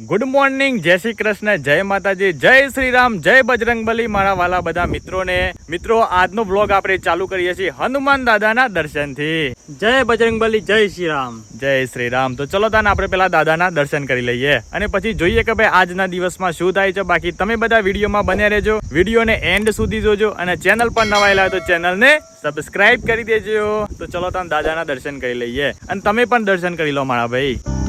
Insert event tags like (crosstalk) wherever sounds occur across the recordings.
Good morning જય શ્રી કૃષ્ણ જય માતાજી જય શ્રી રામ જય બજરંગબલી મારા વાલા બધા મિત્રોને. મિત્રો આજનો વ્લોગ આપણે ચાલુ કરીએ છીએ હનુમાન દાદાના દર્શનથી. જય બજરંગબલી જય શ્રી રામ જય શ્રી રામ તો ચલો તાને આપણે પેલા દાદાના દર્શન કરી લઈએ અને પછી જોઈએ કે ભાઈ આજના દિવસમાં શું થાય છે. બાકી તમે બધા વિડીયોમાં બને રહેજો. વિડીયોને એન્ડ સુધી જોજો અને ચેનલ પર નવાયેલા તો ચેનલને સબસ્ક્રાઇબ કરી દેજો. તો ચલો તાને દાદાના દર્શન કરી લઈએ. અને તમે પણ દર્શન કરી લો મારા ભાઈ.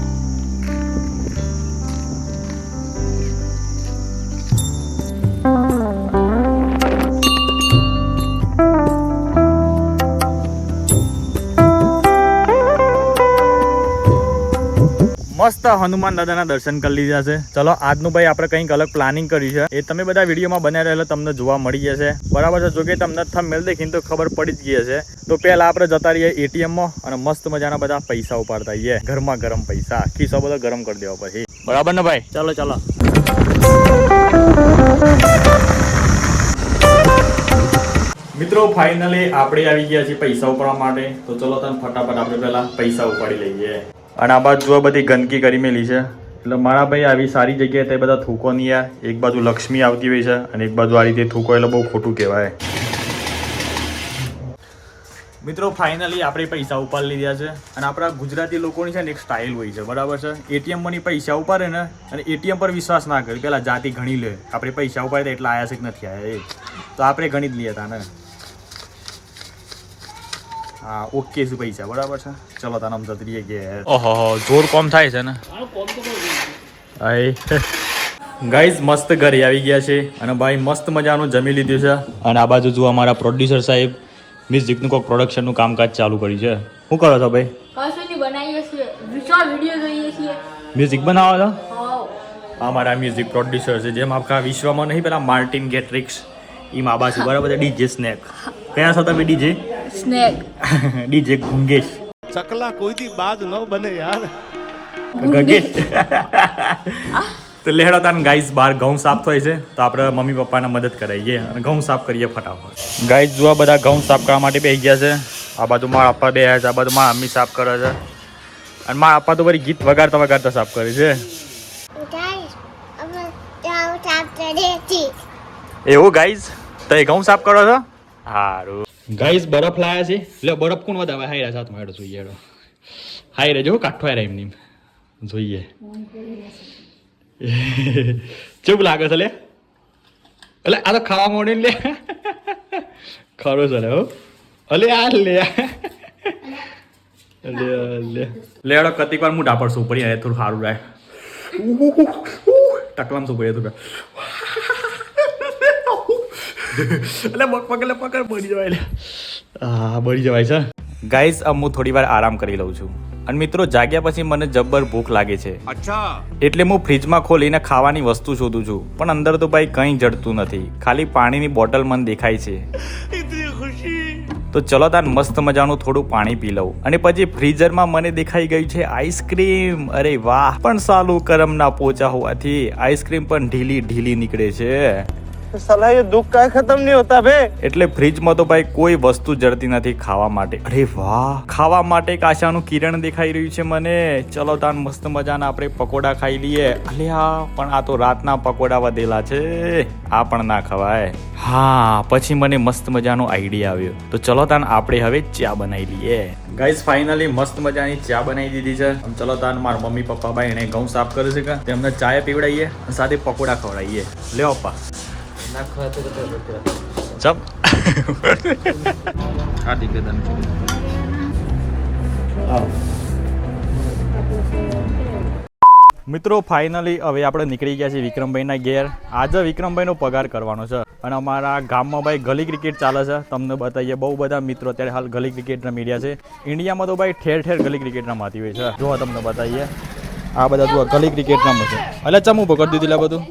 મસ્ત હનુમાન દાદાના દર્શન કરી લીધા છે. ચલો, આજનું ભાઈ આપણે કંઈક અલગ પ્લાનિંગ કર્યું છે. એ તમે બધા વિડીયોમાં બન્યા રહેલો તમને જોવા મળી જશે. બરાબર છે જોકે તમને થંબનેલ દેખીને તો ખબર પડી જ ગઈ છે તો પહેલા આપણે જતા રહીએ એટીએમમાં અને મસ્ત મજાના બધા પૈસા ઉપાડતા આવીએ. ઘરમાં ગરમ પૈસા. ખિસ્સો બધો ગરમ કરી દેવા પછી. બરાબર ને ભાઈ? ચલો ચલો. મિત્રો ફાઇનલી આપણે આવી ગયા છીએ પૈસા ઉપાડવા માટે. તો ચલો તમે ફટાફટ આપણે પહેલા પૈસા ઉપાડી લઈએ. અને આ બાજુ જો બધી ગંદકી કરી મેલી છે. એટલે મારા ભાઈ આવી સારી જગ્યાએ તે બધા થૂકો નહીં આ એક બાજુ લક્ષ્મી આવતી હોય છે અને એક બાજુ આ રીતે થૂકો એટલે બહુ ખોટું કહેવાય. મિત્રો ફાઇનલી આપણે પૈસા ઉપાડી લીધા છે અને આપણા ગુજરાતી લોકોની છે ને એક સ્ટાઇલ હોય છે. બરાબર છે? એટીએમની પૈસા ઉપાડે ને અને એટીએમ પર વિશ્વાસ ના કરે. પહેલાં જાતિ ગણી લે. આપણે પૈસા ઉપાડે એટલા આયા છે કે નથી આવ્યા એ. તો આપણે ગણી જ લઈએ તાને હા ઓકે છે પૈસા બરાબર છે. ચલો તને આમ જતરીએ કે ઓહો જોર કોમ થાય છે ને? ગાઈઝ મસ્ત ઘરે આવી ગયા છે અને ભાઈ મસ્ત મજાનું જમી લીધું છે. અને આ બાજુ જુઓ અમારા પ્રોડ્યુસર સાહેબ મ્યુઝિકનું કોઈક પ્રોડક્શનનું કામકાજ ચાલુ કર્યું છે. શું કરો છો ભાઈ? કશું નહીં બનાવીએ છીએ. વિશાળ વીડિયો જોઈએ છીએ. મ્યુઝિક બનાવો છો? અમારા મ્યુઝિક પ્રોડ્યુસર છે જેમ આખા વિશ્વમાં નહીં પેલા માર્ટિન ગેટ્રિક્સ એમ આ બાજુ બરાબર છે ડીજે સ્નેક કયા છો તમે ડીજે? સ્નેક. (laughs) ડીજે ગુંગેશ ચકલા કોઈ થી બાદ ન બને યાર. ગગેશ (laughs) તો લેહડો તાન ગાઈસ બાર ઘઉં સાફ થાય છે તો આપણે મમ્મી પપ્પાને મદદ કરાવીએ અને ઘઉં સાફ કરીએ ફટાફટ. ગાઈસ જોવા બધા ઘઉં સાફ કરવા માટે બેસી ગયા છે. આ બાજુ મારા પપ્પા બે છે આ બાજુ મારા મમ્મી સાફ કરે છે. અને મારા પપ્પા તો બધી ગીત વગાડતા વગાડતા સાફ કરે છે. એવું ગાઈઝ તો એ ઘઉં સાફ કરો છો? સારું ગાઈસ, બરફ લાયા છે. એટલે બરફ કોણ વધારે હાઈ રહ્યા હાથમાં હેડો જોઈએ હેડો હાઈ રહેજો કાઠો હાઈ એમની જોઈએ. ચૂપ લાગે છે લે? એટલે આ તો ખાવા મોડી લે. ખરું છે હો. અલે, આ લે. લે લે હેડો કતિક વાર હું ડાપડ સુપરી થોડું સારું રહે ટકલામ સુપરી હતું એટલે પકડ બળી જવાય એટલે હા બળી જવાય છે. ગાઈઝ અબ હું થોડી વાર આરામ કરી લઉં છું. અને મિત્રો જાગ્યા પછી મને જબ્બર ભૂખ લાગે છે. અચ્છા. એટલે હું ફ્રીજમાં ખોલીને ખાવાની વસ્તુ શોધું છું. પણ અંદર તો ભાઈ કંઈ જડતું નથી. ખાલી પાણીની બોટલ મને દેખાય છે. તો ચલો તાન મસ્ત મજાનું થોડું પાણી પી લઉં. અને પછી ફ્રીઝરમાં મને દેખાઈ ગયું છે આઈસ્ક્રીમ. અરે વાહ. પણ સાલું કરમના પોચા હોવાથી આઈસ્ક્રીમ પણ ઢીલી ઢીલી નીકળે છે. સલાહ એ દુઃખ કાંઈ ખતમ નહીં હોતા બે એટલે ફ્રીજમાં તો ભાઈ કોઈ વસ્તુ જડતી નથી ખાવા માટે. અરે વાહ. ખાવા માટે કાશાનું કિરણ દેખાઈ રહ્યું છે મને. ચલો તાન મસ્ત મજાના આપણે પકોડા ખાઈ લઈએ. અલે આ પણ આ તો રાતના પકોડા વધેલા છે. આ પણ ના ખવાય. હા, પછી મને મસ્ત મજાનો આઈડિયા આવ્યો. તો ચલો તાન આપણે હવે ચા બનાવી લઈએ. ગાઈઝ ફાઇનલી મસ્ત મજાની ચા બનાવી દીધી છે. ચલો તાન માર મમ્મી પપ્પા ભાઈ એને ઘઉં સાફ કરે છે કે. તેમને ચાય પીવડાવીએ અને સાથે પકોડા ખવડાવીએ લ્યો પપ્પા. ચપ મિત્રો ફાઇનલી હવે આપણે નીકળી ગયા છીએ વિક્રમભાઈના ઘેર. આજે વિક્રમભાઈનો પગાર કરવાનો છે અને અમારા ગામમાં ભાઈ ગલી ક્રિકેટ ચાલે છે. તમને બતાવીએ, બહુ બધા મિત્રો અત્યારે હાલ ગલી ક્રિકેટ રમી રહ્યા છે. ઇન્ડિયામાં તો ભાઈ ઠેર ઠેર ગલી ક્રિકેટ રમાતી હોય છે. જો તમને બતાવીએ. આ બધા જુઓ, ગલી ક્રિકેટ રમે છે એટલે ચમું પકડી એટલે બધું.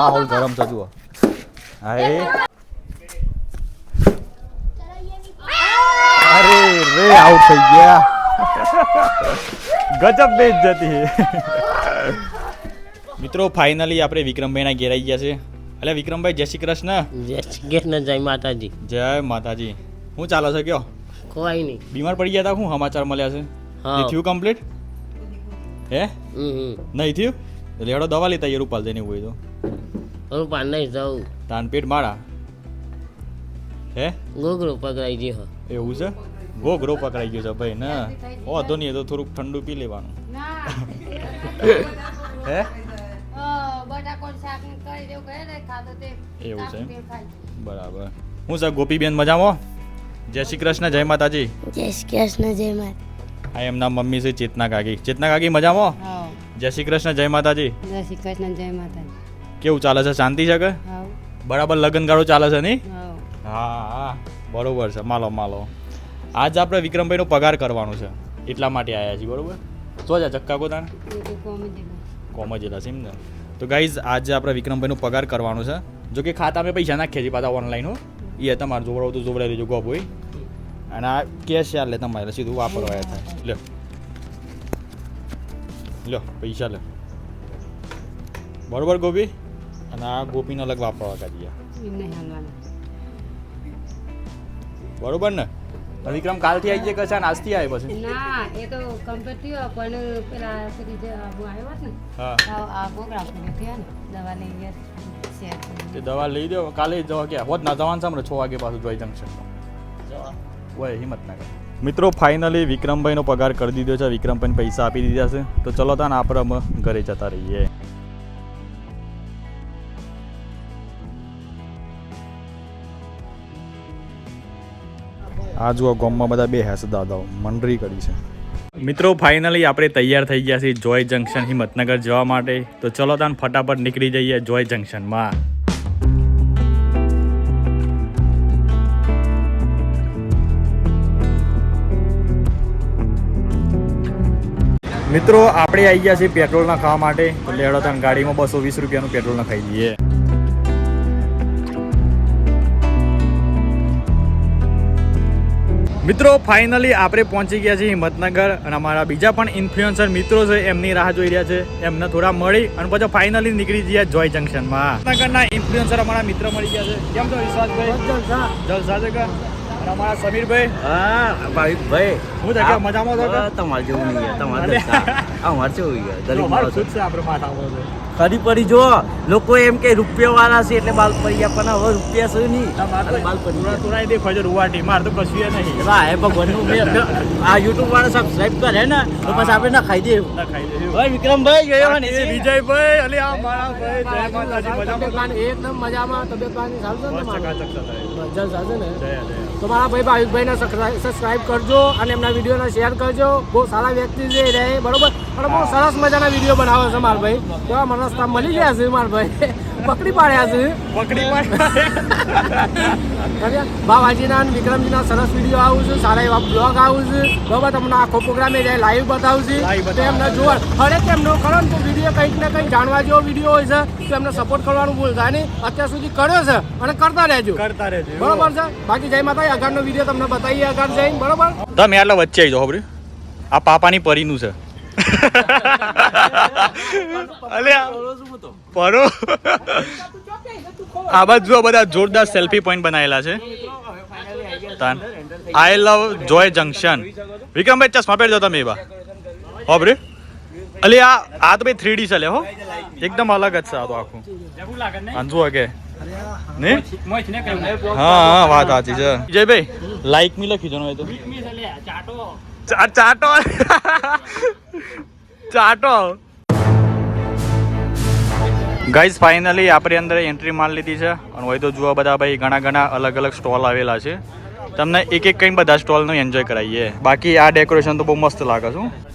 માહોલ ગરમ છે, જુઓ. હા અરે રે આઉટ થઈ ગયા. ગજબ બેઇજ્જતી મિત્રો ફાઇનલી આપણે વિક્રમભાઈના ઘેર આવી ગયા છે. એટલે વિક્રમભાઈ જય શ્રી કૃષ્ણ. જય શ્રી કૃષ્ણ જય માતાજી. જય માતાજી. હું ચાલો છે કયો? કોઈ નહીં. બીમાર પડી ગયા હતા શું સમાચાર મળ્યા છે? હા. થયું કમ્પ્લીટ હે? નહીં થયું? એટલે હેડો દવા લેતા આવીએ રૂપાલ જઈને હોય તો. રૂપાલ નહીં જવું. તાન માળા. હે? ગોગરો પકડાઈ ગયો એવું છે? ગોગરો પકડાઈ ગયો છે ભાઈ ને. વાંધો નહીં તો થોડુંક ઠંડુ પી લેવાનું. હે? એવું છે એમ? બરાબર. હું સર ગોપીબેન મજામાં જય શ્રી કૃષ્ણ જય માતાજી. જય શ્રી કૃષ્ણ જય માતા. આ એમના મમ્મી છે ચેતના કાકી. ચેતના કાકી મજામાં જય શ્રી કૃષ્ણ જય માતાજી. જય શ્રી કૃષ્ણ જય માતાજી. કેવું ચાલે છે શાંતિ છે કે? હાવ બરાબર લગ્નગાળો ચાલે છે નહીં? હા. હા બરોબર છે. માલો માલો. આજ આપણે વિક્રમભાઈનો પગાર કરવાનો છે. એટલા માટે આવ્યા છીએ બરોબર? શું છે ચક્કા કોતાને તો કોમેડી છે. એમ ને. તો ગાઈઝ આજે આપણે વિક્રમભાઈનો પગાર કરવાનો છે. જો કે ખાતા મેં પૈસા નાખીએ છીએ પાછા ઓનલાઈન હો. એ તમારે જોવડાવું તો જોવડાવી દેજો ગોપ હોય. અને આ કેશ યાર લે તમારે સીધું વાપરવા થાય. લ્યો. લ્યો પૈસા લે. બરોબર ગોપી? આ ગોપીને અલગ વાપરવા કાઢીએ બરોબર ને વિક્રમ કાલથી આવી જાય કશા આજથી આવે પછી ના એ તો કમ્પ્લીટ પણ પેલા પેલી જે આબુ આવ્યો ને હા આ આ પ્રોગ્રામ પૂરો થયો ને દવા લઈ ગયા તે દવા લઈ દો કાલે જ જવા ગયા હોત ના જવાનું સામે છ વાગે પાછું જોઈ જંકશન હોય હિંમત ના કરે મિત્રો ફાઇનલી વિક્રમભાઈનો પગાર કરી દીધો છે વિક્રમભાઈને પૈસા આપી દીધા છે તો ચલો તાન આપણે અમે ઘરે જતા રહીએ આ જુઓ ગામમાં બધા બે હેસ દાદાઓ. મંડરી કરી છે. મિત્રો ફાઇનલી આપણે તૈયાર થઈ ગયા છીએ જોય જંકશન હિંમતનગર જવા માટે. તો ચલો તાન ફટાફટ નીકળી જઈએ જોય જંકશનમાં. મિત્રો, આપણે આવી ગયા છીએ પેટ્રોલ ના ખાવા માટે. એટલે લેડો તાન ગાડીમાં બસો વીસ રૂપિયાનું પેટ્રોલ ના ખાઈ લઈએ. મિત્રો ફાઇનલી આપણે પહોંચી ગયા છીએ હિંમતનગર અને અમારા બીજા પણ ઇન્ફ્લુએન્સર મિત્રો છે એમની રાહ જોઈ રહ્યા છે. એમને થોડા મળી અને પછી ફાઇનલી નીકળી ગયા જોય જંકશનમાં હિંમતનગરના ઇન્ફ્લુએન્સર અમારા મિત્ર મળી ગયા છે. કેમ છો વિશ્વાસભાઈ? જલસા. છે કે અમારા સમીરભાઈ. હા ભાઈ હું છે મજામાં છો તમારે જેવું નહીં તમારે (laughs) અમારે જેવું છે આપણે માથા છે. ખરી પડી જો. લોકો એમ કે રૂપિયા વાળા છે એટલે બાલ પડી ગયા પણ હવે રૂપિયા છે નહીં. બાલ પડી ગયા માર તો કશું નહીં. હે ભગવાનનું મેં આ યુટ્યુબ વાળા સબસ્ક્રાઇબ કરે ને તો પછી આપણે ના ખાઈ દે ના ખાઈ. ભાઈ વિક્રમભાઈ જોયો ને એ વિજયભાઈ અલે આ મારા ભાઈ જય માતાજી મજામાં? એકદમ મજામાં તબિયત પાણી સારું છે ને થતા જલસા છે ને. જય જય. તો મારા ભાઈ ભાવિકભાઈને સબસ્ક્રાઇબ કરજો અને એમના વિડીયોને શેર કરજો. બહુ સારા વ્યક્તિ છે રહે બરોબર? અને બહુ સરસ મજાના વીડિયો બનાવે છે મારા ભાઈ. તો મને રસ્તા મળી ગયા છે મારા ભાઈ પકડી પાડ્યા છે. પકડી પાડ બાવાજીના વિક્રમજીના સરસ વીડિયો આવું છે સારા એવા બ્લોગ આવું છે. બાબા તમને આખો પ્રોગ્રામ એ જાય લાઈવ બતાવું છે. તો એમને જોવા હરેક એમનો ખરો ને તો વીડિયો કંઈક ને કંઈક જાણવા જેવો વીડિયો હોય છે તો એમને સપોર્ટ કરવાનું ભૂલતા નહીં. અત્યાર સુધી કર્યો છે અને કરતા રહેજો. કરતા રહેજો. બરોબર છે? બાકી જય માતા આગળનો વીડિયો તમને બતાવીએ આગળ જઈને. બરોબર? તમે આટલા વચ્ચે આવી જાઓ ખબર આ પાપાની પરીનું છે. અલે આ પરો. આ બાજુ બધા જોરદાર સેલ્ફી પોઈન્ટ બનાવેલા છે. તાન. આઈ લવ જોય જંકશન વિક્રમભાઈ ચશ્મા પહેરજો તમે એવા હોબરે અલે આ આ તો ભાઈ થ્રી ડી ચાલે હો. એકદમ અલગ જ છે આ તો આખું. જુઓ કે. ને? હા હા વાત સાચી છે. જયભાઈ લાઈક મી લખી જણો ને તો. ચાટો. ચાટો. ચાટો. ગાઈઝ ફાઇનલી આપણે અંદર એન્ટ્રી માર લીધી છે. અને હોય તો જુઓ બધા ભાઈ ઘણા ઘણા અલગ અલગ સ્ટોલ આવેલા છે. તમને એક એક કઈ બધા સ્ટોલનું એન્જોય કરાવીએ. બાકી આ ડેકોરેશન તો બહુ મસ્ત લાગે છે.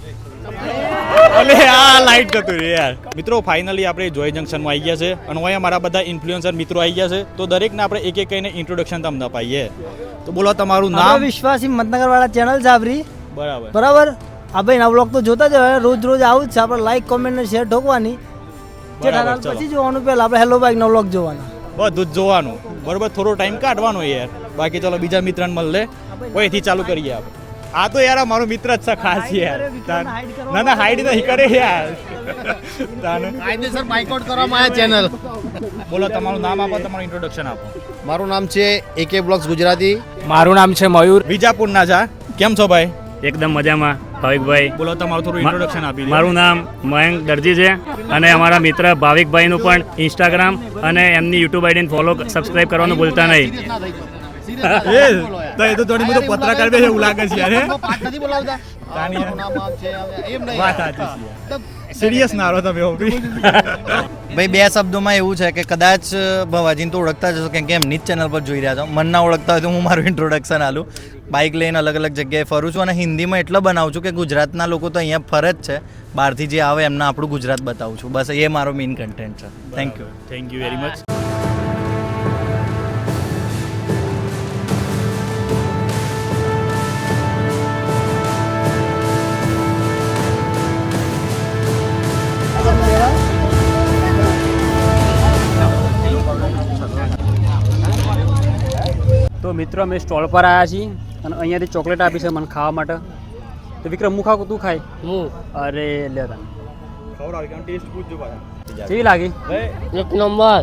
અલે આ લાઈટ જતું રે યાર. મિત્રો ફાઇનલી આપણે જોય જંકશનમાં આવી ગયા છે. અને હોય અમારા બધા ઇન્ફ્લુએન્સર મિત્રો આવી ગયા છે. તો દરેકને આપણે એક એક કહીને ઇન્ટ્રોડક્શન તમને અપાઈએ. તો બોલો તમારું નામ? વિશ્વાસી મતનગર વાળા ચેનલ આપણી. બરાબર. બરાબર? આ ભાઈ ના બ્લોગ તો જોતા જ હોય. રોજ રોજ આવું જ છે. આપણે લાઈક કોમેન્ટ ને શેર ઠોકવાની. જેઠાલાલ. પછી જોવાનું પહેલા આપણે હેલો બાઈક નો વ્લોગ જોવાનો. બધું જ જોવાનું. બરોબર થોડો ટાઈમ કાઢવાનો યાર. બાકી ચલો બીજા મિત્રને મળે ઓયથી ચાલુ કરીએ આપણે? આ તો યાર મારો મિત્ર જ છે ખાસ યાર. ના ના હાઈડ નહીં કરે યાર. તાન- કાયદેસર બાયકોટ કરવામાં આવ્યા ચેનલ બોલો તમારું નામ આપો તમારું ઇન્ટ્રોડક્શન આપો. મારું નામ છે એકે બ્લોગ્સ ગુજરાતી. મારું નામ છે મયુર. વિજાપુરના છે આ. કેમ છો ભાઈ? એકદમ મજામાં. ભાવિકભાઈ બોલો તમારું થોડું ઇન્ટ્રોડક્શન આપી મારું નામ મયંક દરજી છે અને અમારા મિત્ર ભાવિકભાઈનું પણ ઇન્સ્ટાગ્રામ અને એમની યુટ્યુબ આઈડીને ફોલો સબસ્ક્રાઇબ કરવાનું ભૂલતા નહીં. એ તો એ તો થોડી બધું પત્રકાર બે એવું લાગે છે યાર પાઠ નથી બોલાવતા. મારું નામ આમ છે એમ નહીં. વાત સાચી છે સિરિયસ ના રહો તમે ભાઈ બે શબ્દોમાં એવું છે કે કદાચ ભવાજીને તો ઓળખતા જ હશો કેમ કે એમની જ ચેનલ પર જોઈ રહ્યા છો. મન ના ઓળખતા હોય તો હું મારું ઇન્ટ્રોડક્શન આલું. બાઇક લઈને અલગ અલગ જગ્યાએ ફરું છું અને હિન્દીમાં એટલો બનાવું છું કે ગુજરાતના લોકો તો અહીંયા ફરે જ છે. બહારથી જે આવે એમને આપણું ગુજરાત બતાવું છું. બસ એ મારો મેઇન કન્ટેન્ટ છે. Thank you thank you very much તો મિત્રો અમે સ્ટોલ પર આવ્યા છીએ અને અહીંયાથી ચોકલેટ આપી છે મને ખાવા માટે. તો વિક્રમ હું ખાવ તું ખાય? હું. અરે લે તને. ટેસ્ટ પૂછજો પાછા. કેવી લાગી? એક નંબર.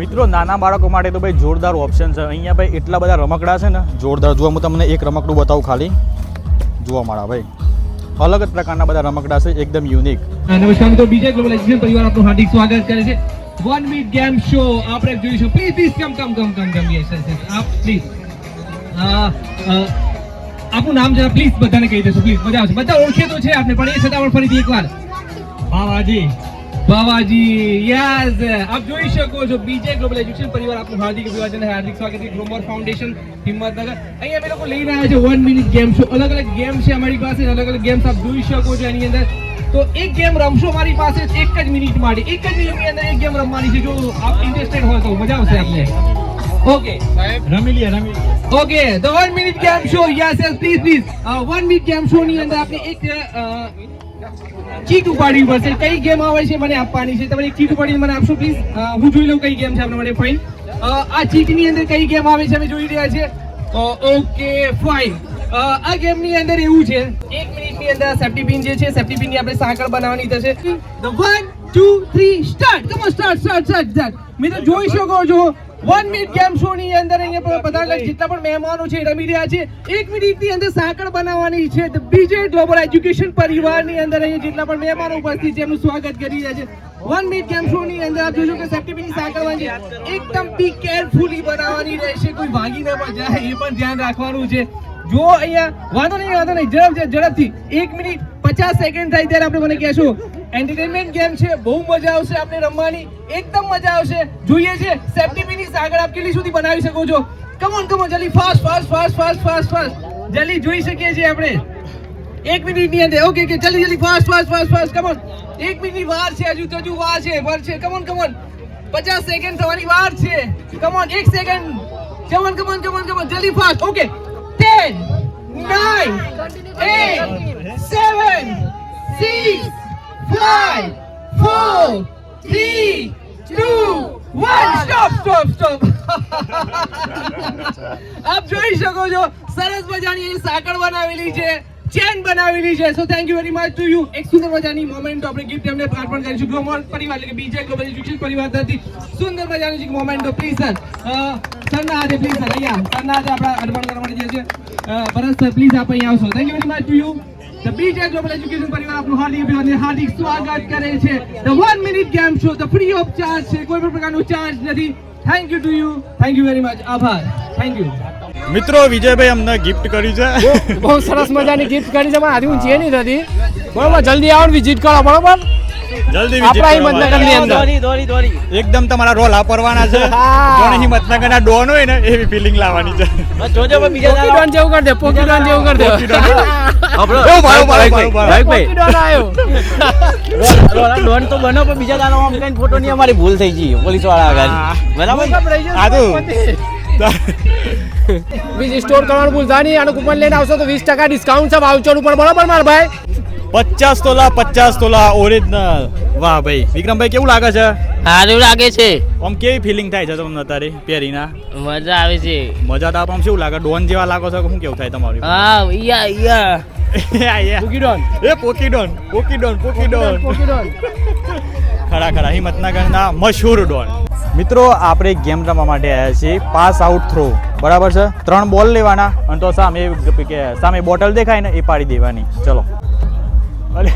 મિત્રો નાના બાળકો માટે તો ભાઈ જોરદાર ઓપ્શન છે. અહીંયા ભાઈ એટલા બધા રમકડા છે ને જોરદાર. જોવા હું તમને એક રમકડું બતાવું ખાલી. જોવા મારા ભાઈ. અલગ જ પ્રકારના બધા રમકડા છે એકદમ યુનિક નમસ્કાર મિત્રો બીજા ગ્લોબલ એજ્યુકેશન પરિવાર આપનું હાર્દિક સ્વાગત કરે છે. વન વીક ગેમ શો આપણે જોઈશું. Please please come come come come come yes આપ પ્લીઝ આપનું નામ જરા પ્લીઝ બધાને કહી દેશો પ્લીઝ મજા આવશે. બધા ઓળખે તો છે આપણે પણ એ છતાં પણ ફરીથી એકવાર. બાવાજી બાવાજી યસ આપ જોઈ શકો છો બીજે ગ્લોબલ એજ્યુકેશન પરિવાર આપનું હાર્દિક અભિવાદન હાર્દિક સ્વાગત છે ગ્લોમર ફાઉન્ડેશન હિંમતનગર. અહીંયા અમે લોકો લઈને આવ્યા છે વન મિનિટ ગેમ શો અલગ અલગ ગેમ છે અમારી પાસે અલગ અલગ ગેમ્સ આપ જોઈ શકો છો એની અંદર. તો એક ગેમ રમશો મારી પાસે એક જ મિનિટ માટે. એક જ મિનિટની અંદર એક ગેમ રમવાની છે. જો આપ ઇન્ટરેસ્ટેડ હોય તો મજા આવશે આપને. ઓકે રમી લે રમી okay the one minute game show yes yes please please one minute game show ની અંદર આપણે એક ચીટ ઉપાડવી પડશે. કઈ ગેમ આવે છે મને આપવાની છે. તમે એક ચીટ ઉપાડીને મને આપશો પ્લીઝ હું જોઈ લઉં કઈ ગેમ છે આપણે માટે. ફાઇન આ ચીટની અંદર કઈ ગેમ આવે છે અમે જોઈ રહ્યા છે ઓકે ફાઇન આ ગેમની અંદર એવું છે. એક મિનિટ ની અંદર સેફ્ટી પિન જે છે, સેફ્ટી પિનની આપણે સાંકળ બનાવવાની થશે. The one two three start come start start start મિત્રો, જોઈ શકો છો વન મિનિટ ગેમ શો ની અંદર અહીંયા બધા જેટલા પણ મહેમાનો છે રમી રહ્યા છે. એક મિનિટની અંદર સાંકળ બનાવવાની છે. બીજે ગ્લોબલ એજ્યુકેશન પરિવારની અંદર અહીંયા જેટલા પણ મહેમાનો ઉપસ્થિત છે, એમનું સ્વાગત કરી રહ્યા છે. વન મિનિટ ગેમ શો ની અંદર આપ જોશો કે સેફ્ટી પિન સાંકળ બનશે એકદમ બી કેરફુલી બનાવવાની રહેશે. કોઈ ભાગી ન જાય, એ પણ ધ્યાન રાખવાનું છે. જો અહીંયા વાંધો નહીં વાંધો નહીં. ઝડપ ઝડપથી. એક મિનિટ પચાસ સેકન્ડ થાય ત્યારે આપણે મને કહેશો. એન્ટરટેનમેન્ટ ગેમ છે, બહુ મજા આવશે આપણે રમવાની. એકદમ મજા આવશે. જોઈએ છે સેફ્ટી મિનિટ આગળ આપ કેટલી સુધી બનાવી શકો છો. કમોન કમોન જલ્દી fast fast fast fast fast fast જલ્દી જોઈ શકીએ છીએ આપણે. એક મિનિટની અંદર ઓકે કે જલ્દી જલ્દી fast fast fast fast come on એક મિનિટની વાર છે હજુ, તો હજુ વાર છે વાર છે. કમોન કમોન પચાસ સેકન્ડ થવાની વાર છે. કમોન એક second come on come on come on come on જલ્દી fast okay ten nine eight seven six five four three two one stop stop stop આપ જોઈ શકો છો સરસ મજાની સાંકળ બનાવેલી છે ચેન બનાવેલી છે. So thank you very much to you એક સુંદર મજાની મોમેન્ટ આપણે ગિફ્ટ એમને અર્પણ કરીશું. ગ્લોબલ પરિવાર એટલે કે બીજે ગ્લોબલ એજ્યુકેશન પરિવાર તરફથી સુંદર મજાની મોમેન્ટ પ્લીઝ સર સરના હાથે પ્લીઝ સર અહીંયા સરના હાથે આપણા અર્પણ કરવા માટે જે છે ભરત સર પ્લીઝ આપ અહીંયા આવશો. Thank you very much to you the BJ global education પરિવાર આપનું હાર્દિક અભિવાદન હાર્દિક સ્વાગત કરે છે. The one minute game show the free of charge છે. કોઈ પણ પ્રકારનો ચાર્જ નથી. Thank you to you thank you very much આભાર. થેન્ક યુ મિત્રો વિજયભાઈ અમને ગિફ્ટ કરી છે. બહુ સરસ મજાની ગિફ્ટ કરી છે પણ આજે હું જે નહીં થતી. બરોબર જલ્દી આવો વિઝિટ કરો બરોબર? જલ્દી આપણા visit ની અંદર. દોરી દોરી દોરી. એકદમ તમારા રોલ આપરવાના છે. હા. જોણે હિંમતનગરના ડોન હોય ને એવી ફિલિંગ લાવવાની છે. જોજો બીજા પોકી દાડા ડોન જેવું કરી દે પોકી ડોન જેવું કરી દે. આપણો ઓ ભાઈ ભાઈ ભાઈ ભાઈ. ડોન આવ્યો ડોન તો બનો પણ બીજા દાડા કઈ ફોટો ની અમારી ભૂલ થઈ ગઈ પોલીસવાળા આગળ બરાબર? આ તો (laughs) બીજી સ્ટોર કરવાનું ભૂલતા નહીં આનું કૂપન લઈને આવશો તો વીસ ટકા ડિસ્કાઉન્ટ છે વાઉચર ઉપર. બરાબર મારા ભાઈ? પચાસ તોલા પચાસ તોલા ઓરિજિનલ વાહ ભાઈ. વિક્રમભાઈ કેવું લાગે છે? સારું લાગે છે. આમ કેવી ફિલિંગ થાય છે તમને અત્યારે પહેરીના? મજા આવે છે. મજા તો આમ શું લાગે? ડોન જેવા લાગો છો કે શું કેવું થાય તમારું? હા યા યા. (laughs) યા, યા. પોકી ડોન એ પોકીડોન પોકીડોન પોકીડોન પોકી ડોન ખરા ખરા હિંમતનગરના મશહૂર ડોન. મિત્રો આપણે ગેમ રમવા માટે આવ્યા છીએ. પાસ આઉટ થ્રો બરાબર છે? ત્રણ બોલ લેવાના. અને તો સામે સામે બોટલ દેખાય ને એ પાડી દેવાની. ચલો. અરે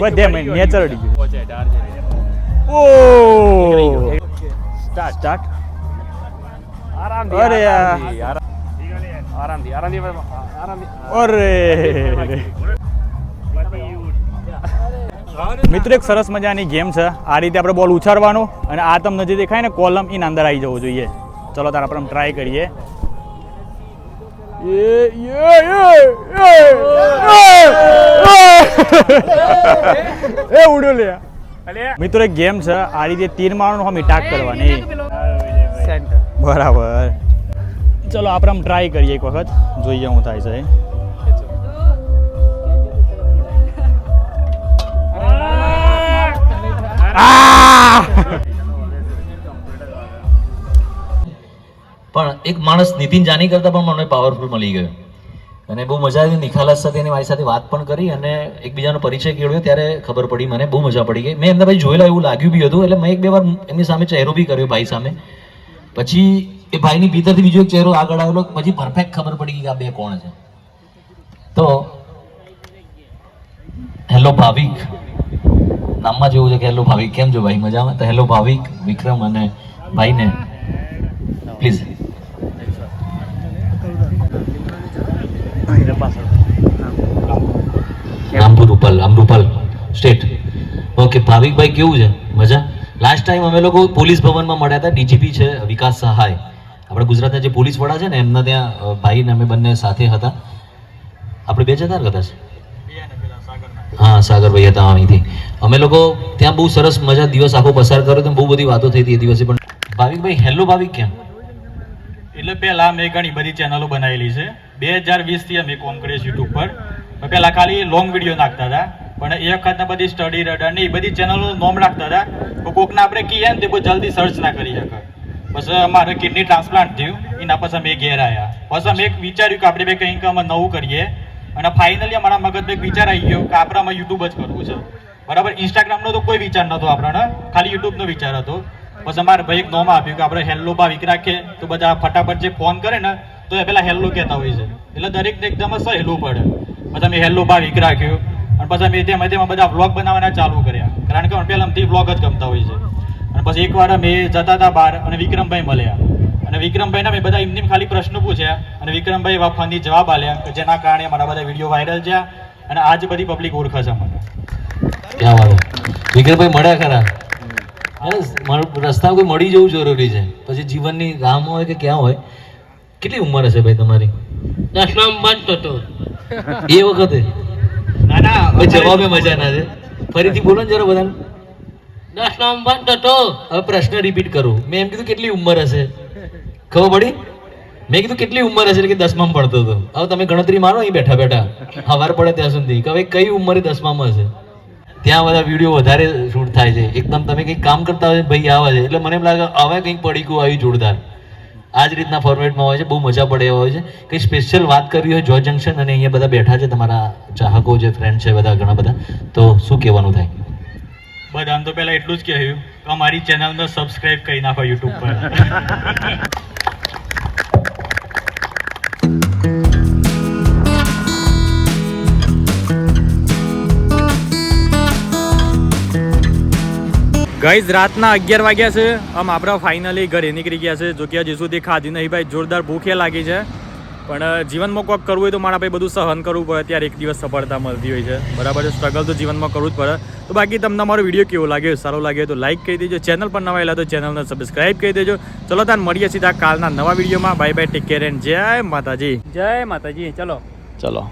બધે નેચર ઓ. સ્ટાર્ટ. સ્ટાર્ટ. અરે યાર. આરામથી આરામથી આરામથી અરે. મિત્ર એક સરસ મજાની ગેમ છે. આ રીતે આપણે બોલ ઉછાળવાનો અને આ તમને જે દેખાય ને કોલમ એના અંદર આવી જવું જોઈએ. ચલો તારા આપણે ટ્રાય કરીએ. યે, યે, યે, યે, યે. એ ઉડ્યો લે મિત્રો એક ગેમ છે આ રીતે તીર મારવાનું હમી ટાક કરવાની બરાબર ચલો આપણે આમ ટ્રાય કરીએ એક વખત જોઈએ શું થાય છે પણ એક માણસ નીતિન જાની કરતાં પણ મને પાવરફુલ મળી ગયો. અને બહુ મજા આવી, નિખાલસ સાથે એની મારી સાથે વાત પણ કરી અને એકબીજાનો પરિચય કેળવ્યો ત્યારે ખબર પડી મને, બહુ મજા પડી ગઈ. મેં એમને ભાઈ જોયેલા એવું લાગ્યું બી હતું, એટલે મેં એક બે વાર એમની સામે ચહેરો બી કર્યો ભાઈ સામે. પછી એ ભાઈની ભીતરથી બીજો એક ચહેરો આગળ આવેલો, પછી પરફેક્ટ ખબર પડી ગઈ કે આ બે કોણ છે. તો હેલો ભાવિક. નામમાં જેવું છે કે હેલો ભાવિક, કેમ છો ભાઈ? મજામાં? તો હેલો ભાવિક, વિક્રમ અને ભાઈને. પ્લીઝ અમૃપલ અમૃપલ સ્ટેટ ઓકે ભાવિકભાઈ કેવું છે? મજા? લાસ્ટ ટાઈમ અમે લોકો પોલીસ ભવનમાં મળ્યા હતા. ડીજીપી છે વિકાસ સહાય. આપણે ગુજરાતના જે પોલીસ વડા છે ને એમના ત્યાં અ, ભાઈ ને અમે બંને સાથે હતા. આપણે બે જતા કદાચ હા સાગરભાઈ હતા અહીંથી. અમે લોકો ત્યાં બહુ સરસ મજા દિવસ આખો પસાર કર્યો તો બહુ બધી વાતો થઈ હતી એ દિવસે પણ. ભાવિકભાઈ હેલો ભાવિક કેમ એટલે પહેલા મેં ઘણી બધી ચેનલો બનાવેલી છે. બે હજાર વીસથી અમે કરીએ યુટ્યુબ પર પહેલા ખાલી લોંગ વીડિયો નાખતા હતા. પણ એ વખતના બધી સ્ટડી રડર ને એ બધી ચેનલો નોમ રાખતા હતા. તો કોકને આપણે કહીએ ને તે બહુ જલ્દી સર્ચ ના કરી શકે. પછી અમારે કિડની ટ્રાન્સપ્લાન્ટ થયું. એના પછી અમે ઘેર આવ્યા પછી અમે એક વિચાર્યું કે આપણે બે કંઈક અમે નવું કરીએ. અને ફાઇનલી અમારા મગજમાં એક વિચાર આવી ગયો કે આપણે અમે યુટ્યુબ જ કરવું છે. બરાબર? ઇન્સ્ટાગ્રામનો તો કોઈ વિચાર નહોતો આપણને. ખાલી યુટ્યુબનો વિચાર હતો. પછી અમારે ભાઈ એક નોમ આપ્યું કે આપણે હેલ્લો ભાવિક રાખીએ. તો બધા ફટાફટ જે ફોન કરે ને, તો એ પેલા હેલ્લો કહેતા હોય છે. એટલે દરેકને એકદમ સહેલું પડે. પછી અમે હેલ્લો વીક રાખ્યું. અને પછી અમે ધીમે તેમાં બધા વ્લોગ બનાવવાના ચાલુ કર્યા. કારણ કે પહેલાંથી વ્લોગ જ ગમતા હોય છે. અને પછી એકવાર અમે જતા હતા બહાર અને વિક્રમભાઈ મળ્યા. અને વિક્રમભાઈને અમે બધા એમની ખાલી પ્રશ્નો પૂછ્યા. અને વિક્રમભાઈ એવા ફની જવાબ આલ્યા કે જેના કારણે અમારા બધા વીડિયો વાયરલ થયા અને આજ બધી પબ્લિક ઓળખે છે મને ક્યાં વિક્રમભાઈ મળ્યા ખરા? રસ્તા કોઈ મળી જવું જરૂરી છે. પછી જીવનની રામ હોય કે ક્યાં હોય? કેટલી ઉંમર હશે ભાઈ તમારી? દસમાં બનતો હતો એ વખતે? ના ના જવાબે મજા ના છે ફરીથી બોલો ને જરા બધાને. દસમાં બનતો હતો હવે પ્રશ્ન રિપીટ કરો. મેં એમ કીધું કેટલી ઉંમર હશે? ખબર પડી? મેં કીધું કેટલી ઉંમર હશે? એટલે કે દસમામાં પડતો હતો. હવે તમે ગણતરી મારો અહીં બેઠા બેઠા. હવાર પડે ત્યાં સુધી. કે હવે કઈ ઉંમરે દસમામાં હશે? ત્યાં બધા વીડિયો વધારે શૂટ થાય છે. એકદમ તમે કંઈક કામ કરતા હોય ભાઈ આવે છે. એટલે મને એમ લાગે હવે કંઈક પડીકું આવી જોરદાર. આ જ રીતના ફોર્મેટમાં હોય છે બહુ મજા પડે એવા હોય છે. કંઈ સ્પેશિયલ વાત કરવી હોય જોય જંકશન અને અહીંયા બધા બેઠા છે તમારા ચાહકો જે ફ્રેન્ડ છે બધા ઘણા બધા. તો શું કહેવાનું થાય? બધાને તો પહેલાં એટલું જ કહ્યું કે અમારી ચેનલને સબસ્ક્રાઈબ કરી નાખો યુટ્યુબ પર. (laughs) (laughs) ગાઈઝ રાતના અગિયાર વાગ્યા છે. આમ આપણા ફાઇનલી ઘરે નીકળી ગયા છે. જો કે હજી સુધી ખાધી નહીં ભાઈ. જોરદાર ભૂખે લાગી છે. પણ જીવનમાં કોઈક કરવું હોય તો મારા ભાઈ બધું સહન કરવું પડે. ત્યારે એક દિવસ સફળતા મળતી હોય છે. બરાબર છે? સ્ટ્રગલ તો જીવનમાં કરવું જ પડે. તો બાકી તમને મારો વીડિયો કેવો લાગ્યો? સારો લાગે તો લાઈક કરી દેજો. ચેનલ પર નવા એલા તો ચેનલને સબસ્ક્રાઇબ કરી દેજો. ચલો તાન મળીએ સીધા કાલના નવા વિડીયોમાં. Bye bye take care and જય માતાજી. જય માતાજી. ચલો. ચલો.